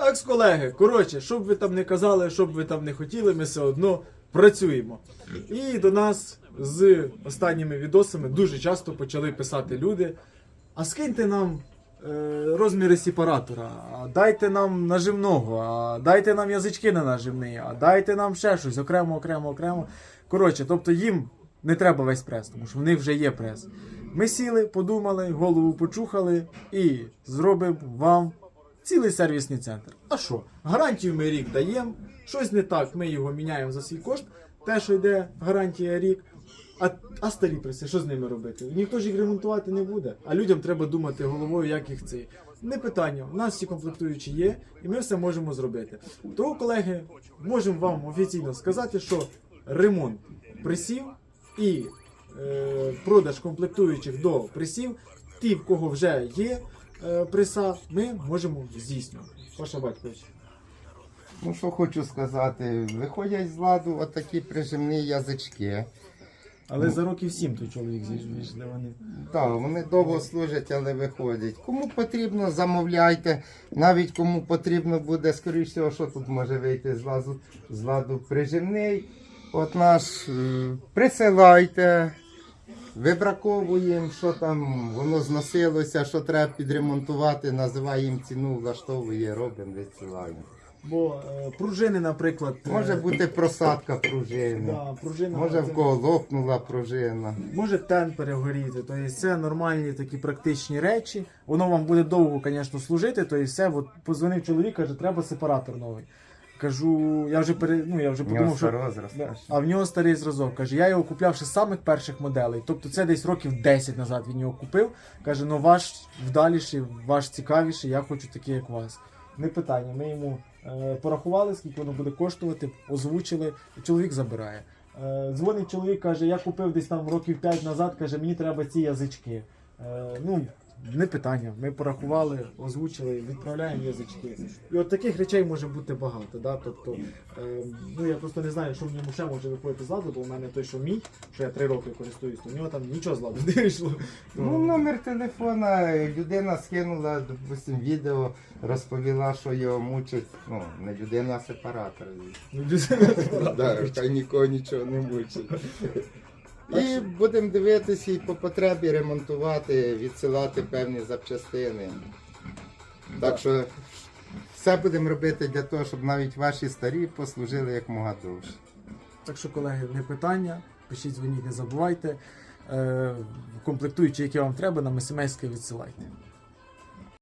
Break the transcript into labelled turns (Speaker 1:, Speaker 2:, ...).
Speaker 1: Так, колеги, коротше, що б ви там не казали, що б ви там не хотіли, ми все одно працюємо. І до нас з останніми відосами дуже часто почали писати люди. А скиньте нам е, розміри сепаратора, а дайте нам наживного, а дайте нам язички на наживний, а дайте нам ще щось окремо, окремо, окремо. Коротше, тобто їм не треба весь прес, тому що в них вже є прес. Ми сіли, подумали, голову почухали і зробимо вам цілий сервісний центр. А що? Гарантію ми рік даємо, щось не так, ми його міняємо за свій кошт. Те, що йде гарантія рік. А, а старі преси, що з ними робити? Ніхто ж їх ремонтувати не буде. А людям треба думати головою, як їх це. Не питання. У нас всі комплектуючі є, і ми все можемо зробити. Тому, колеги, можемо вам офіційно сказати, що ремонт присів і е, продаж комплектуючих до присів, ті, в кого вже є е, приса, ми можемо здійснювати. Паша Батькович.
Speaker 2: Ну що хочу сказати, виходять з ладу отакі прижимні язички.
Speaker 1: Але за років сім той чоловік зійшли вони.
Speaker 2: Так, вони довго служать, але виходять. Кому потрібно, замовляйте. Навіть кому потрібно буде, скоріш всього, що тут може вийти з ладу, з ладу прижимний. От наш е, присилайте, вибраковуємо, що там воно зносилося, що треба підремонтувати, називаємо ціну, влаштовує, робимо, відсилаємо.
Speaker 1: Бо е, пружини, наприклад, е,
Speaker 2: Може бути просадка пружини.
Speaker 1: да, пружина,
Speaker 2: Може
Speaker 1: це-
Speaker 2: в кого лопнула пружина.
Speaker 1: може тен перегоріти. Тобто це нормальні такі практичні речі. Воно вам буде довго, звісно, служити. Тобто все, от позвонив чоловік, каже, треба сепаратор новий. Кажу, я вже пере, ну, я вже подумав, що. А в нього старий зразок. Каже, я його купляв ще з самих перших моделей. Тобто це десь років 10 назад він його купив. Каже, ну ваш вдаліший, ваш цікавіший, я хочу такий, як вас. Не питання. Ми йому е, порахували, скільки воно буде коштувати, озвучили, і чоловік забирає. Е, дзвонить чоловік, каже, я купив десь там років 5 назад, каже, мені треба ці язички. Е, ну, не питання. Ми порахували, озвучили, відправляємо язички. І от таких речей може бути багато. Да? Тобто, е, ну я просто не знаю, що в ньому ще може виходити з ладу, бо в мене той, що мій, що я три роки користуюсь, то в нього там нічого з ладу не вийшло.
Speaker 2: Ну, номер телефона, людина скинула, допустим, відео, розповіла, що його мучить. Ну, не людина, а сепаратор.
Speaker 1: Ну, людина-
Speaker 2: Да, хай нікого нічого не мучить. І будемо дивитися і по потребі ремонтувати, відсилати певні запчастини. Так що все будемо робити для того, щоб навіть ваші старі послужили як мога довше.
Speaker 1: Так що, колеги, не питання. Пишіть, дзвоніть, не забувайте. Комплектуючи, комплектуючі, які вам треба, нам смс відсилайте.